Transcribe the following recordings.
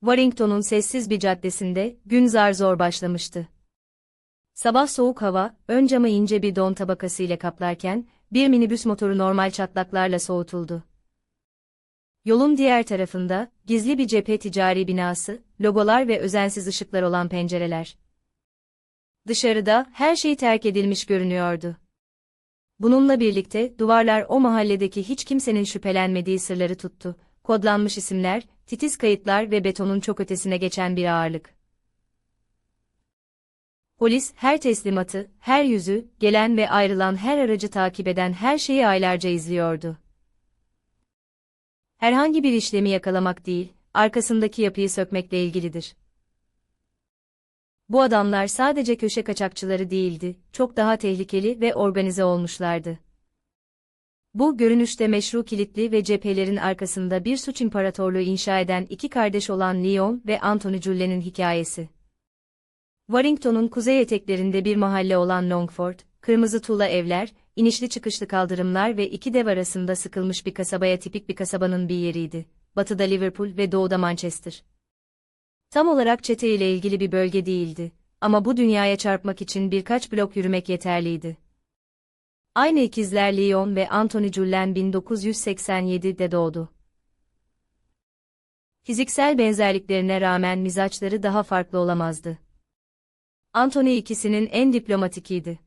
Warrington'un sessiz bir caddesinde gün zar zor başlamıştı. Sabah soğuk hava, ön camı ince bir don tabakası ile kaplarken, bir minibüs motoru normal çatlaklarla soğutuldu. Yolun diğer tarafında, gizli bir cephe ticari binası, logolar ve özensiz ışıklar olan pencereler. Dışarıda, her şey terk edilmiş görünüyordu. Bununla birlikte, duvarlar o mahalledeki hiç kimsenin şüphelenmediği sırları tuttu. Kodlanmış isimler, titiz kayıtlar ve betonun çok ötesine geçen bir ağırlık. Polis, her teslimatı, her yüzü, gelen ve ayrılan her aracı takip eden her şeyi aylarca izliyordu. Herhangi bir işlemi yakalamak değil, arkasındaki yapıyı sökmekle ilgilidir. Bu adamlar sadece köşe kaçakçıları değildi, çok daha tehlikeli ve organize olmuşlardı. Bu görünüşte meşru kilitli ve cephelerin arkasında bir suç imparatorluğu inşa eden iki kardeş olan Leon ve Anthony Julle'nin hikayesi. Warrington'un kuzey eteklerinde bir mahalle olan Longford, kırmızı tuğla evler, inişli çıkışlı kaldırımlar ve iki dev arasında sıkılmış bir kasabaya tipik bir kasabanın bir yeriydi. Batıda Liverpool ve doğuda Manchester. Tam olarak çete ile ilgili bir bölge değildi. Ama bu dünyaya çarpmak için birkaç blok yürümek yeterliydi. Aynı ikizler Leon ve Anthony Julien 1987'de doğdu. Fiziksel benzerliklerine rağmen mizaçları daha farklı olamazdı. Anthony ikisinin en diplomatikiydi.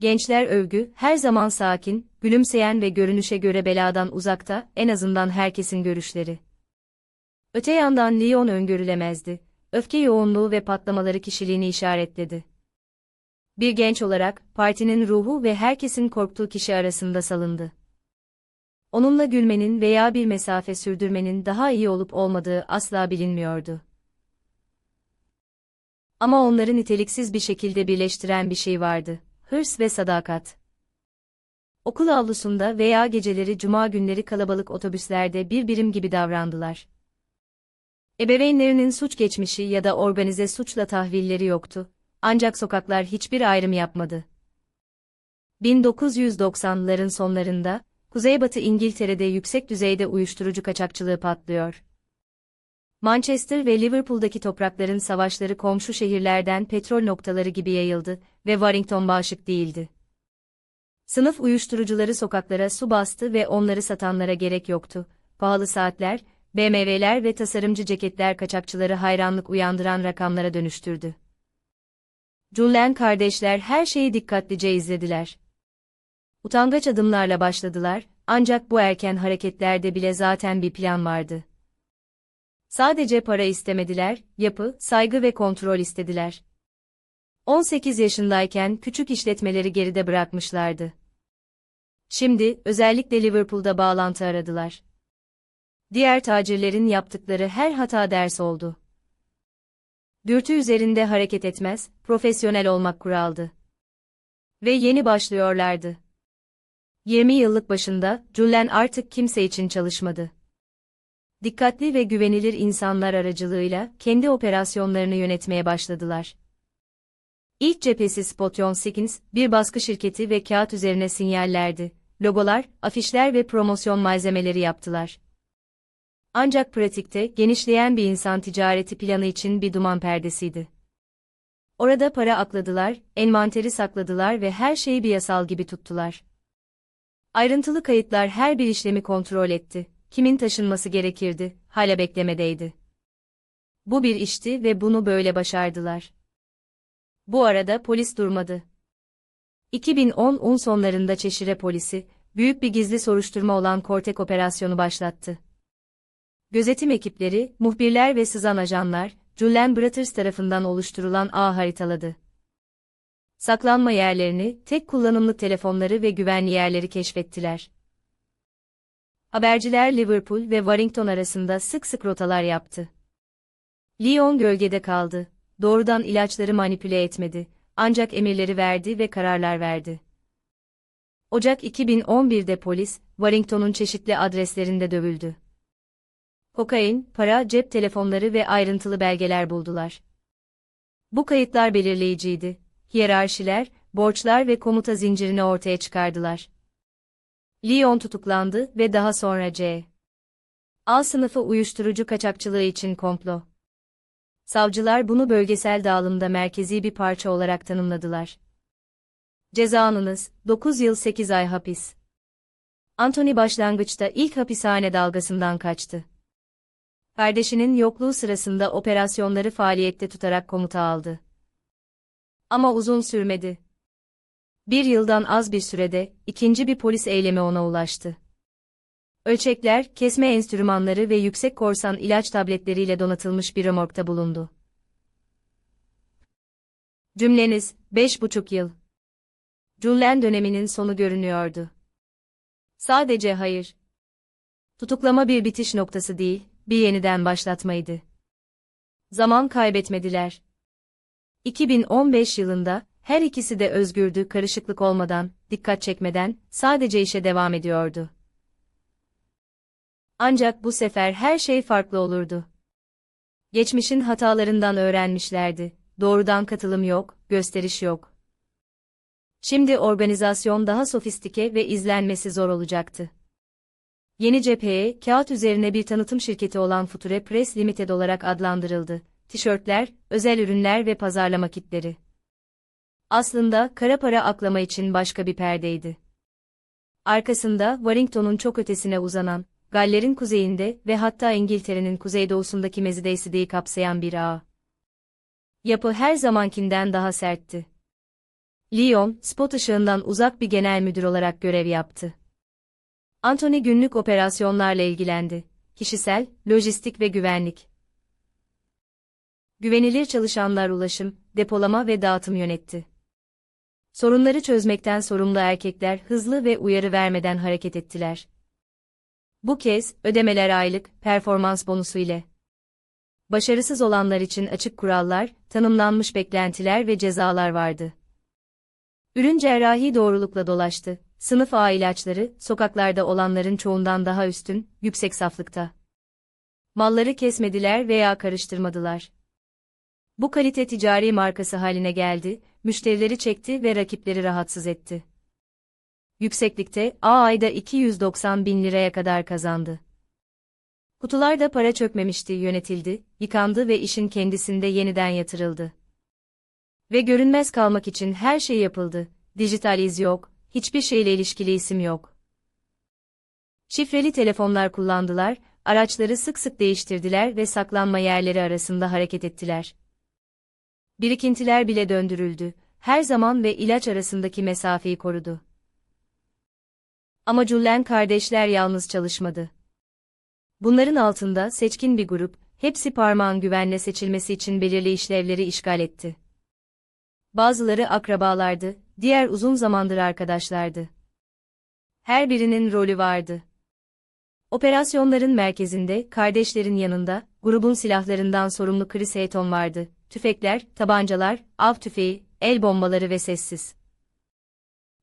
Gençler övgü, her zaman sakin, gülümseyen ve görünüşe göre beladan uzakta, en azından herkesin görüşleri. Öte yandan Leon öngörülemezdi. Öfke yoğunluğu ve patlamaları kişiliğini işaretledi. Bir genç olarak, partinin ruhu ve herkesin korktuğu kişi arasında salındı. Onunla gülmenin veya bir mesafe sürdürmenin daha iyi olup olmadığı asla bilinmiyordu. Ama onları niteliksiz bir şekilde birleştiren bir şey vardı. Hırs ve sadakat. Okul avlusunda veya geceleri cuma günleri kalabalık otobüslerde bir birim gibi davrandılar. Ebeveynlerinin suç geçmişi ya da organize suçla tahvilleri yoktu. Ancak sokaklar hiçbir ayrım yapmadı. 1990'ların sonlarında, Kuzeybatı İngiltere'de yüksek düzeyde uyuşturucu kaçakçılığı patlıyor. Manchester ve Liverpool'daki toprakların savaşları komşu şehirlerden petrol noktaları gibi yayıldı ve Warrington bağışık değildi. Sınıf uyuşturucuları sokaklara su bastı ve onları satanlara gerek yoktu. Pahalı saatler, BMW'ler ve tasarımcı ceketler kaçakçıları hayranlık uyandıran rakamlara dönüştürdü. Julien kardeşler her şeyi dikkatlice izlediler. Utangaç adımlarla başladılar, ancak bu erken hareketlerde bile zaten bir plan vardı. Sadece para istemediler, yapı, saygı ve kontrol istediler. 18 yaşındayken küçük işletmeleri geride bırakmışlardı. Şimdi, özellikle Liverpool'da bağlantı aradılar. Diğer tacirlerin yaptıkları her hata ders oldu. Dürtü üzerinde hareket etmez, profesyonel olmak kuraldı. Ve yeni başlıyorlardı. 20 yıllık başında, Julien artık kimse için çalışmadı. Dikkatli ve güvenilir insanlar aracılığıyla kendi operasyonlarını yönetmeye başladılar. İlk cephesi Spotyon Sikins, bir baskı şirketi ve kağıt üzerine sinyallerdi. Logolar, afişler ve promosyon malzemeleri yaptılar. Ancak pratikte genişleyen bir insan ticareti planı için bir duman perdesiydi. Orada para akladılar, envanteri sakladılar ve her şeyi bir yasal gibi tuttular. Ayrıntılı kayıtlar her bir işlemi kontrol etti. Kimin taşınması gerekirdi, hala beklemedeydi. Bu bir işti ve bunu böyle başardılar. Bu arada polis durmadı. 2010'un sonlarında Çeşire polisi, büyük bir gizli soruşturma olan Kortek operasyonu başlattı. Gözetim ekipleri, muhbirler ve sızan ajanlar, Julian Brothers tarafından oluşturulan ağ haritaladı. Saklanma yerlerini, tek kullanımlık telefonları ve güvenli yerleri keşfettiler. Haberciler Liverpool ve Warrington arasında sık sık rotalar yaptı. Lyon gölgede kaldı, doğrudan ilaçları manipüle etmedi, ancak emirleri verdi ve kararlar verdi. Ocak 2011'de polis, Warrington'un çeşitli adreslerinde dövüldü. Kokain, para, cep telefonları ve ayrıntılı belgeler buldular. Bu kayıtlar belirleyiciydi. Hiyerarşiler, borçlar ve komuta zincirini ortaya çıkardılar. Lyon tutuklandı ve daha sonra C. A sınıfı uyuşturucu kaçakçılığı için komplo. Savcılar bunu bölgesel dağılımda merkezi bir parça olarak tanımladılar. Cezanınız 9 yıl 8 ay hapis. Anthony başlangıçta ilk hapishane dalgasından kaçtı. Kardeşinin yokluğu sırasında operasyonları faaliyette tutarak komuta aldı. Ama uzun sürmedi. Bir yıldan az bir sürede, ikinci bir polis eylemi ona ulaştı. Ölçekler, kesme enstrümanları ve yüksek korsan ilaç tabletleriyle donatılmış bir römorkta bulundu. Cümleniz, beş buçuk yıl. Julen döneminin sonu görünüyordu. Sadece hayır. Tutuklama bir bitiş noktası değil, bir yeniden başlatmaydı. Zaman kaybetmediler. 2015 yılında, her ikisi de özgürdü karışıklık olmadan, dikkat çekmeden, sadece işe devam ediyordu. Ancak bu sefer her şey farklı olurdu. Geçmişin hatalarından öğrenmişlerdi. Doğrudan katılım yok, gösteriş yok. Şimdi organizasyon daha sofistike ve izlenmesi zor olacaktı. Yeni cepheye, kağıt üzerine bir tanıtım şirketi olan Future Press Limited olarak adlandırıldı. Tişörtler, özel ürünler ve pazarlama kitleri. Aslında kara para aklama için başka bir perdeydi. Arkasında Warrington'un çok ötesine uzanan, Galler'in kuzeyinde ve hatta İngiltere'nin kuzeydoğusundaki Mezideyside'yi kapsayan bir ağ. Yapı her zamankinden daha sertti. Lyon, spot ışığından uzak bir genel müdür olarak görev yaptı. Anthony günlük operasyonlarla ilgilendi. Kişisel, lojistik ve güvenlik. Güvenilir çalışanlar ulaşım, depolama ve dağıtım yönetti. Sorunları çözmekten sorumlu erkekler hızlı ve uyarı vermeden hareket ettiler. Bu kez, ödemeler aylık, performans bonusu ile. Başarısız olanlar için açık kurallar, tanımlanmış beklentiler ve cezalar vardı. Ürün cerrahi doğrulukla dolaştı. Sınıf A ilaçları, sokaklarda olanların çoğundan daha üstün, yüksek saflıkta. Malları kesmediler veya karıştırmadılar. Bu kalite ticari markası haline geldi, müşterileri çekti ve rakipleri rahatsız etti yükseklikte A ayda 290 bin liraya kadar kazandı. Kutularda para çökmemişti yönetildi, yıkandı ve işin kendisinde yeniden yatırıldı. Ve görünmez kalmak için her şey yapıldı, dijital iz yok, hiçbir şeyle ilişkili isim yok. Şifreli telefonlar kullandılar, araçları sık sık değiştirdiler ve saklanma yerleri arasında hareket ettiler. Birikintiler bile döndürüldü, her zaman ve ilaç arasındaki mesafeyi korudu. Ama Cullen kardeşler yalnız çalışmadı. Bunların altında seçkin bir grup, hepsi parmağın güvenle seçilmesi için belirli işlevleri işgal etti. Bazıları akrabalardı, diğer uzun zamandır arkadaşlardı. Her birinin rolü vardı. Operasyonların merkezinde, kardeşlerin yanında, grubun silahlarından sorumlu Chris Hayton vardı. Tüfekler, tabancalar, av tüfeği, el bombaları ve sessiz.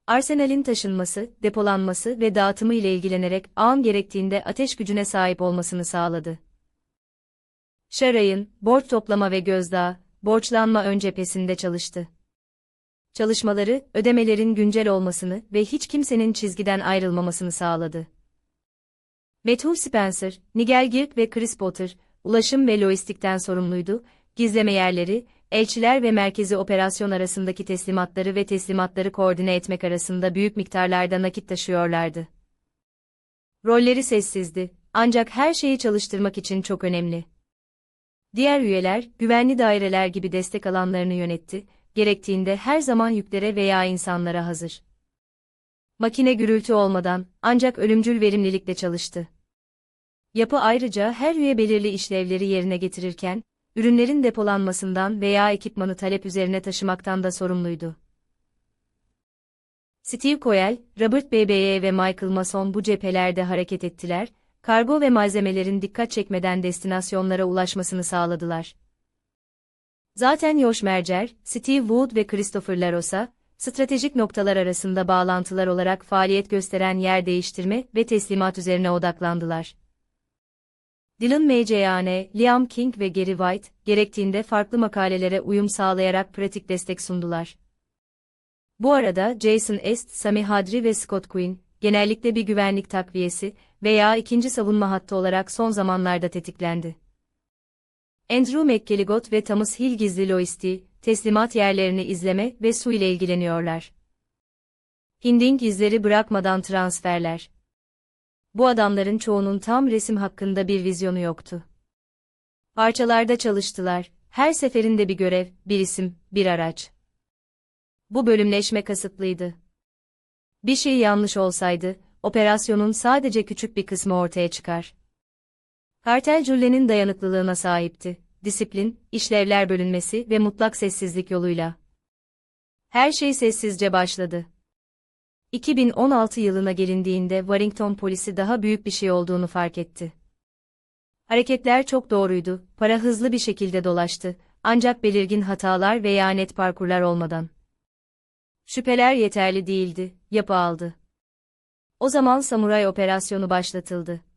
Arsenal'in taşınması, depolanması ve dağıtımı ile ilgilenerek ağın gerektiğinde ateş gücüne sahip olmasını sağladı. Şaray'ın, borç toplama ve gözdağı, borçlanma ön cephesinde çalıştı. Çalışmaları, ödemelerin güncel olmasını ve hiç kimsenin çizgiden ayrılmamasını sağladı. Metul Spencer, Nigel Girk ve Chris Potter, ulaşım ve lojistikten sorumluydu, gizleme yerleri, elçiler ve merkezi operasyon arasındaki teslimatları ve teslimatları koordine etmek arasında büyük miktarlarda nakit taşıyorlardı. Rolleri sessizdi, ancak her şeyi çalıştırmak için çok önemli. Diğer üyeler, güvenli daireler gibi destek alanlarını yönetti, gerektiğinde her zaman yüklere veya insanlara hazır. Makine gürültü olmadan, ancak ölümcül verimlilikle çalıştı. Yapı ayrıca her üye belirli işlevleri yerine getirirken, ürünlerin depolanmasından veya ekipmanı talep üzerine taşımaktan da sorumluydu. Steve Coyle, Robert BBE ve Michael Mason bu cephelerde hareket ettiler, kargo ve malzemelerin dikkat çekmeden destinasyonlara ulaşmasını sağladılar. Zaten Josh Mercer, Steve Wood ve Christopher Larosa, stratejik noktalar arasında bağlantılar olarak faaliyet gösteren yer değiştirme ve teslimat üzerine odaklandılar. Dylan M.C.A.N., Liam King ve Gary White, gerektiğinde farklı makalelere uyum sağlayarak pratik destek sundular. Bu arada Jason Est, Sami Hadri ve Scott Quinn, genellikle bir güvenlik takviyesi veya ikinci savunma hattı olarak son zamanlarda tetiklendi. Andrew McGilligot ve Thomas Hill gizli loistiği, teslimat yerlerini izleme ve su ile ilgileniyorlar. Hinding izleri bırakmadan transferler. Bu adamların çoğunun tam resim hakkında bir vizyonu yoktu. Parçalarda çalıştılar, her seferinde bir görev, bir isim, bir araç. Bu bölümleşme kasıtlıydı. Bir şey yanlış olsaydı, operasyonun sadece küçük bir kısmı ortaya çıkar. Kartel Julle'nin dayanıklılığına sahipti. Disiplin, işlevler bölünmesi ve mutlak sessizlik yoluyla. Her şey sessizce başladı. 2016 yılına gelindiğinde Warrington polisi daha büyük bir şey olduğunu fark etti. Hareketler çok doğruydu, para hızlı bir şekilde dolaştı, ancak belirgin hatalar veya net parkurlar olmadan. Şüpheler yeterli değildi, yapı aldı. O zaman samuray operasyonu başlatıldı.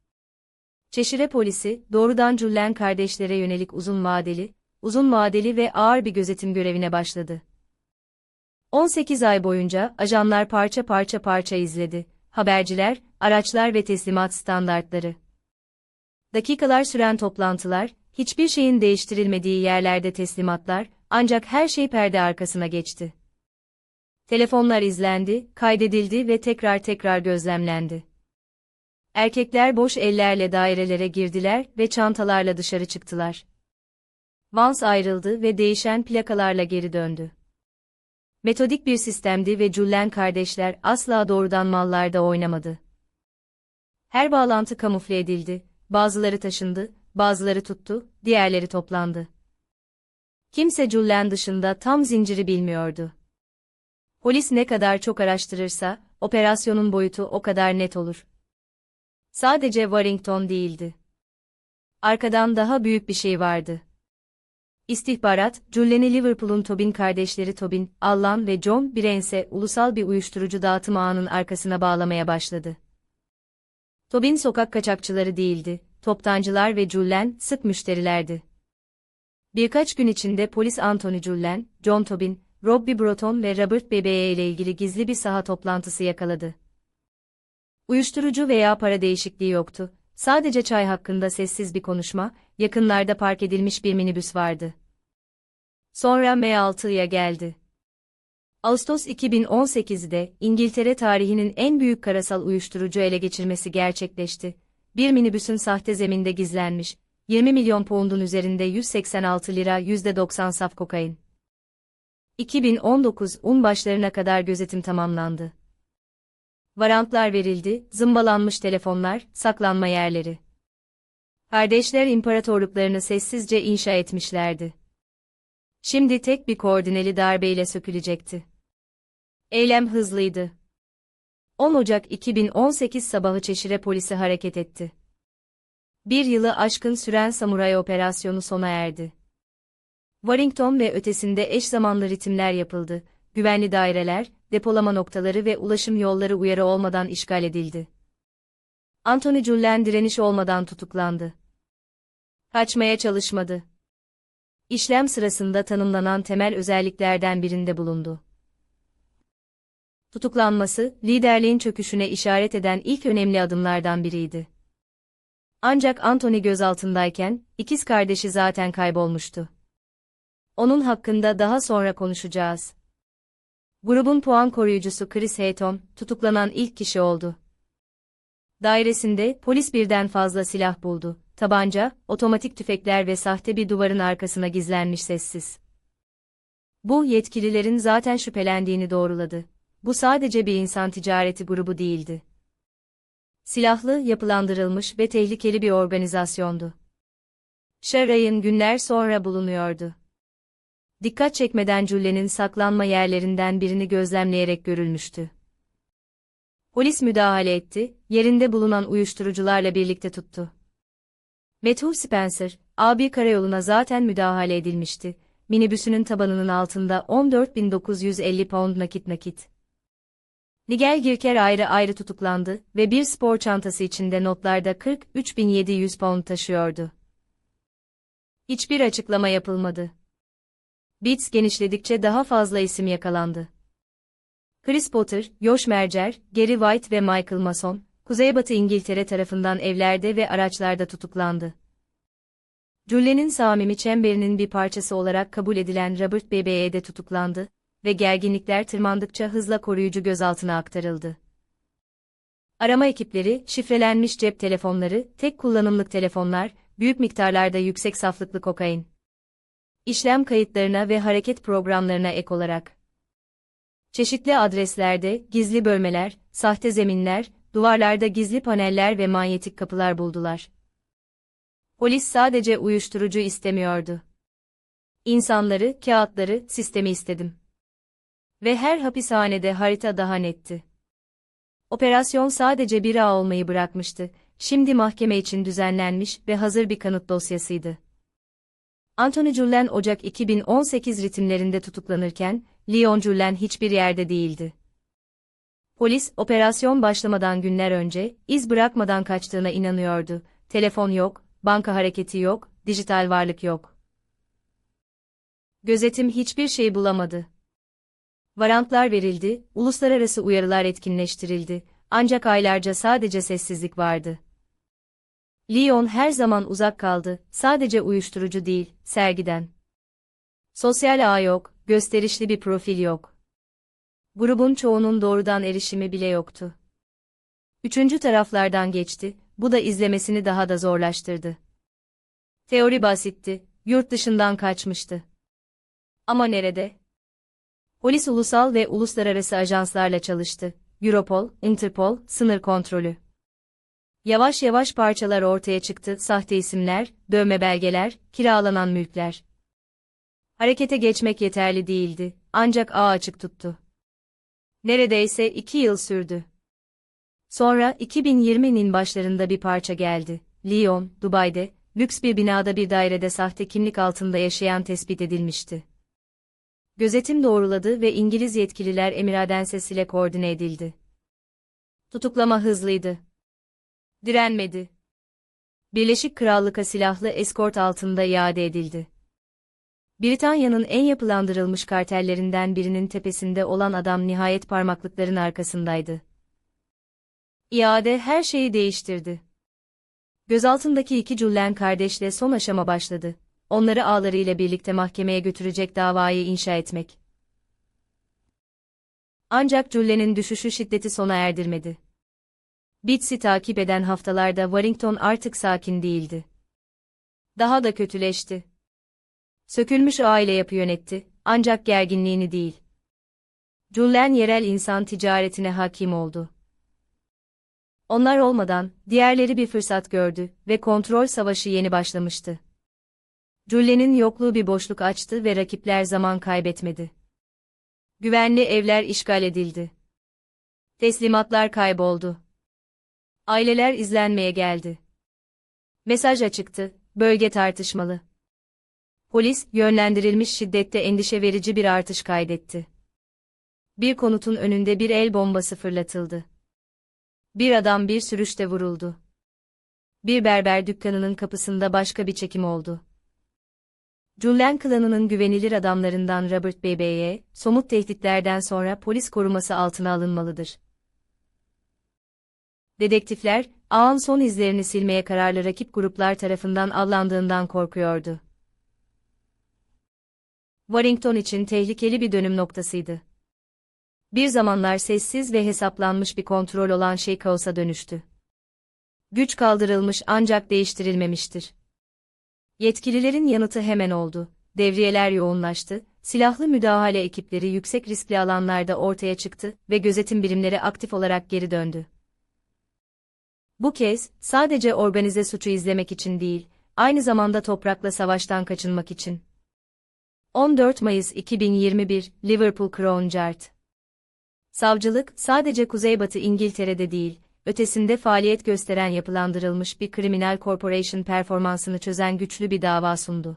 Çeşire polisi, doğrudan Cullen kardeşlere yönelik uzun vadeli, uzun vadeli ve ağır bir gözetim görevine başladı. 18 ay boyunca ajanlar parça parça parça izledi. Haberciler, araçlar ve teslimat standartları. Dakikalar süren toplantılar, hiçbir şeyin değiştirilmediği yerlerde teslimatlar, ancak her şey perde arkasına geçti. Telefonlar izlendi, kaydedildi ve tekrar tekrar gözlemlendi. Erkekler boş ellerle dairelere girdiler ve çantalarla dışarı çıktılar. Vance ayrıldı ve değişen plakalarla geri döndü. Metodik bir sistemdi ve Cullen kardeşler asla doğrudan mallarda oynamadı. Her bağlantı kamufle edildi, bazıları taşındı, bazıları tuttu, diğerleri toplandı. Kimse Cullen dışında tam zinciri bilmiyordu. Polis ne kadar çok araştırırsa, operasyonun boyutu o kadar net olur. Sadece Warrington değildi. Arkadan daha büyük bir şey vardı. İstihbarat, Jullen'i Liverpool'un Tobin kardeşleri Tobin, Allan ve John Brines'e ulusal bir uyuşturucu dağıtım ağının arkasına bağlamaya başladı. Tobin sokak kaçakçıları değildi, toptancılar ve Jullen sık müşterilerdi. Birkaç gün içinde polis Anthony Jullen, John Tobin, Robbie Broughton ve Robert Bebe'ye ile ilgili gizli bir saha toplantısı yakaladı. Uyuşturucu veya para değişikliği yoktu. Sadece çay hakkında sessiz bir konuşma, yakınlarda park edilmiş bir minibüs vardı. Sonra M6'ya geldi. Ağustos 2018'de İngiltere tarihinin en büyük karasal uyuşturucu ele geçirmesi gerçekleşti. Bir minibüsün sahte zeminde gizlenmiş, 20 milyon poundun üzerinde 186 lira %90 saf kokain. 2019 un başlarına kadar gözetim tamamlandı. Varantlar verildi, zımbalanmış telefonlar, saklanma yerleri. Kardeşler imparatorluklarını sessizce inşa etmişlerdi. Şimdi tek bir koordineli darbeyle sökülecekti. Eylem hızlıydı. 10 Ocak 2018 sabahı Çeşire polisi hareket etti. Bir yılı aşkın süren samuray operasyonu sona erdi. Warrington ve ötesinde eş zamanlı ritimler yapıldı, güvenli daireler, depolama noktaları ve ulaşım yolları uyarı olmadan işgal edildi. Anthony Cullen direniş olmadan tutuklandı. Kaçmaya çalışmadı. İşlem sırasında tanımlanan temel özelliklerden birinde bulundu. Tutuklanması, liderliğin çöküşüne işaret eden ilk önemli adımlardan biriydi. Ancak Anthony gözaltındayken, ikiz kardeşi zaten kaybolmuştu. Onun hakkında daha sonra konuşacağız. Grubun puan koruyucusu Chris Hayton, tutuklanan ilk kişi oldu. Dairesinde polis birden fazla silah buldu. Tabanca, otomatik tüfekler ve sahte bir duvarın arkasına gizlenmiş sessiz. Bu yetkililerin zaten şüphelendiğini doğruladı. Bu sadece bir insan ticareti grubu değildi. Silahlı, yapılandırılmış ve tehlikeli bir organizasyondu. Sharay'ın günler sonra bulunuyordu dikkat çekmeden Culle'nin saklanma yerlerinden birini gözlemleyerek görülmüştü. Polis müdahale etti, yerinde bulunan uyuşturucularla birlikte tuttu. Matthew Spencer, A1 karayoluna zaten müdahale edilmişti. Minibüsünün tabanının altında 14.950 pound nakit nakit. Nigel Girker ayrı ayrı tutuklandı ve bir spor çantası içinde notlarda 43.700 pound taşıyordu. Hiçbir açıklama yapılmadı. Bits genişledikçe daha fazla isim yakalandı. Chris Potter, Josh Mercer, Gary White ve Michael Mason, Kuzeybatı İngiltere tarafından evlerde ve araçlarda tutuklandı. Julie'nin Samimi çemberinin bir parçası olarak kabul edilen Robert BBE de tutuklandı ve gerginlikler tırmandıkça hızla koruyucu gözaltına aktarıldı. Arama ekipleri, şifrelenmiş cep telefonları, tek kullanımlık telefonlar, büyük miktarlarda yüksek saflıklı kokain. İşlem kayıtlarına ve hareket programlarına ek olarak. Çeşitli adreslerde, gizli bölmeler, sahte zeminler, duvarlarda gizli paneller ve manyetik kapılar buldular. Polis sadece uyuşturucu istemiyordu. İnsanları, kağıtları, sistemi istedim. Ve her hapishanede harita daha netti. Operasyon sadece bir ağ olmayı bırakmıştı, şimdi mahkeme için düzenlenmiş ve hazır bir kanıt dosyasıydı. Anthony Julien Ocak 2018 ritimlerinde tutuklanırken, Leon Julien hiçbir yerde değildi. Polis, operasyon başlamadan günler önce, iz bırakmadan kaçtığına inanıyordu. Telefon yok, banka hareketi yok, dijital varlık yok. Gözetim hiçbir şey bulamadı. Varantlar verildi, uluslararası uyarılar etkinleştirildi, ancak aylarca sadece sessizlik vardı. Leon her zaman uzak kaldı, sadece uyuşturucu değil, sergiden. Sosyal ağ yok, gösterişli bir profil yok. Grubun çoğunun doğrudan erişimi bile yoktu. Üçüncü taraflardan geçti, bu da izlemesini daha da zorlaştırdı. Teori basitti, yurt dışından kaçmıştı. Ama nerede? Polis ulusal ve uluslararası ajanslarla çalıştı. Europol, Interpol, sınır kontrolü. Yavaş yavaş parçalar ortaya çıktı, sahte isimler, dövme belgeler, kiralanan mülkler. Harekete geçmek yeterli değildi, ancak ağ açık tuttu. Neredeyse iki yıl sürdü. Sonra 2020'nin başlarında bir parça geldi. Lyon, Dubai'de, lüks bir binada bir dairede sahte kimlik altında yaşayan tespit edilmişti. Gözetim doğruladı ve İngiliz yetkililer Emiradenses ile koordine edildi. Tutuklama hızlıydı. Direnmedi. Birleşik Krallık'a silahlı eskort altında iade edildi. Britanya'nın en yapılandırılmış kartellerinden birinin tepesinde olan adam nihayet parmaklıkların arkasındaydı. İade her şeyi değiştirdi. Gözaltındaki iki Cullen kardeşle son aşama başladı. Onları ağlarıyla birlikte mahkemeye götürecek davayı inşa etmek. Ancak Cullen'in düşüşü şiddeti sona erdirmedi. Bits'i takip eden haftalarda Warrington artık sakin değildi. Daha da kötüleşti. Sökülmüş aile yapı yönetti, ancak gerginliğini değil. Cullen yerel insan ticaretine hakim oldu. Onlar olmadan, diğerleri bir fırsat gördü ve kontrol savaşı yeni başlamıştı. Cullen'in yokluğu bir boşluk açtı ve rakipler zaman kaybetmedi. Güvenli evler işgal edildi. Teslimatlar kayboldu. Aileler izlenmeye geldi. Mesaj açıktı, bölge tartışmalı. Polis, yönlendirilmiş şiddette endişe verici bir artış kaydetti. Bir konutun önünde bir el bombası fırlatıldı. Bir adam bir sürüşte vuruldu. Bir berber dükkanının kapısında başka bir çekim oldu. Cullen klanının güvenilir adamlarından Robert BB'ye, somut tehditlerden sonra polis koruması altına alınmalıdır. Dedektifler, ağın son izlerini silmeye kararlı rakip gruplar tarafından avlandığından korkuyordu. Warrington için tehlikeli bir dönüm noktasıydı. Bir zamanlar sessiz ve hesaplanmış bir kontrol olan şey kaosa dönüştü. Güç kaldırılmış ancak değiştirilmemiştir. Yetkililerin yanıtı hemen oldu. Devriyeler yoğunlaştı, silahlı müdahale ekipleri yüksek riskli alanlarda ortaya çıktı ve gözetim birimleri aktif olarak geri döndü. Bu kez, sadece organize suçu izlemek için değil, aynı zamanda toprakla savaştan kaçınmak için. 14 Mayıs 2021, Liverpool Crown Yard Savcılık, sadece Kuzeybatı İngiltere'de değil, ötesinde faaliyet gösteren yapılandırılmış bir kriminal corporation performansını çözen güçlü bir dava sundu.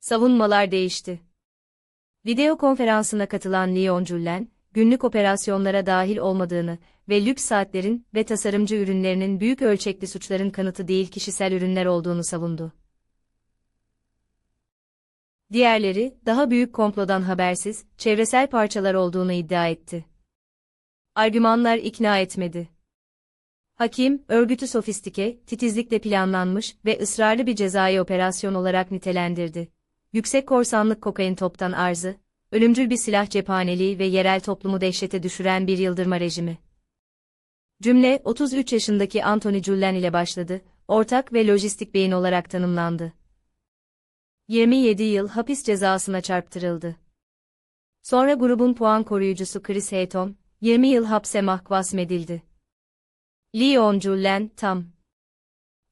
Savunmalar değişti. Video konferansına katılan Leon Julien, günlük operasyonlara dahil olmadığını ve lüks saatlerin ve tasarımcı ürünlerinin büyük ölçekli suçların kanıtı değil kişisel ürünler olduğunu savundu. Diğerleri, daha büyük komplodan habersiz, çevresel parçalar olduğunu iddia etti. Argümanlar ikna etmedi. Hakim, örgütü sofistike, titizlikle planlanmış ve ısrarlı bir cezai operasyon olarak nitelendirdi. Yüksek korsanlık kokain toptan arzı, ölümcül bir silah cephaneliği ve yerel toplumu dehşete düşüren bir yıldırma rejimi. Cümle, 33 yaşındaki Anthony Julien ile başladı, ortak ve lojistik beyin olarak tanımlandı. 27 yıl hapis cezasına çarptırıldı. Sonra grubun puan koruyucusu Chris Hayton, 20 yıl hapse mahkum edildi. Leon Julien, tam.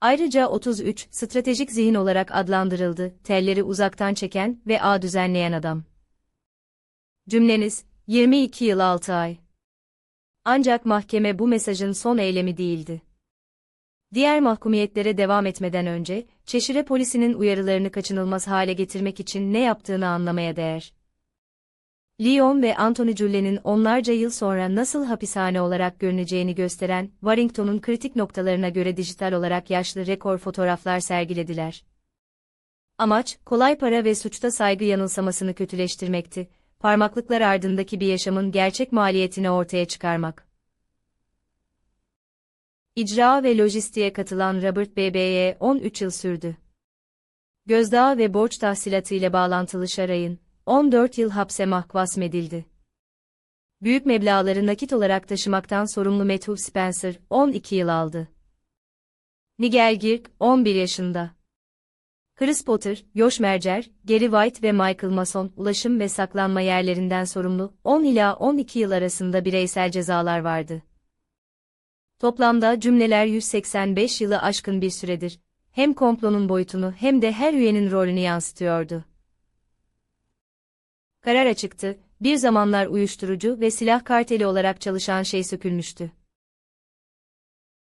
Ayrıca 33, stratejik zihin olarak adlandırıldı, telleri uzaktan çeken ve ağ düzenleyen adam. Cümleniz, 22 yıl 6 ay. Ancak mahkeme bu mesajın son eylemi değildi. Diğer mahkumiyetlere devam etmeden önce, Çeşire polisinin uyarılarını kaçınılmaz hale getirmek için ne yaptığını anlamaya değer. Leon ve Anthony Julien'in onlarca yıl sonra nasıl hapishane olarak görüneceğini gösteren, Warrington'un kritik noktalarına göre dijital olarak yaşlı rekor fotoğraflar sergilediler. Amaç, kolay para ve suçta saygı yanılsamasını kötüleştirmekti, parmaklıklar ardındaki bir yaşamın gerçek maliyetini ortaya çıkarmak. İcra ve lojistiğe katılan Robert BB'ye 13 yıl sürdü. Gözdağı ve borç tahsilatı ile bağlantılı Şaray'ın 14 yıl hapse mahkum edildi. Büyük meblağları nakit olarak taşımaktan sorumlu Matthew Spencer 12 yıl aldı. Nigel Girk 11 yaşında. Chris Potter, Josh Mercer, Gary White ve Michael Mason ulaşım ve saklanma yerlerinden sorumlu 10 ila 12 yıl arasında bireysel cezalar vardı. Toplamda cümleler 185 yılı aşkın bir süredir, hem komplonun boyutunu hem de her üyenin rolünü yansıtıyordu. Karar açıktı, bir zamanlar uyuşturucu ve silah karteli olarak çalışan şey sökülmüştü.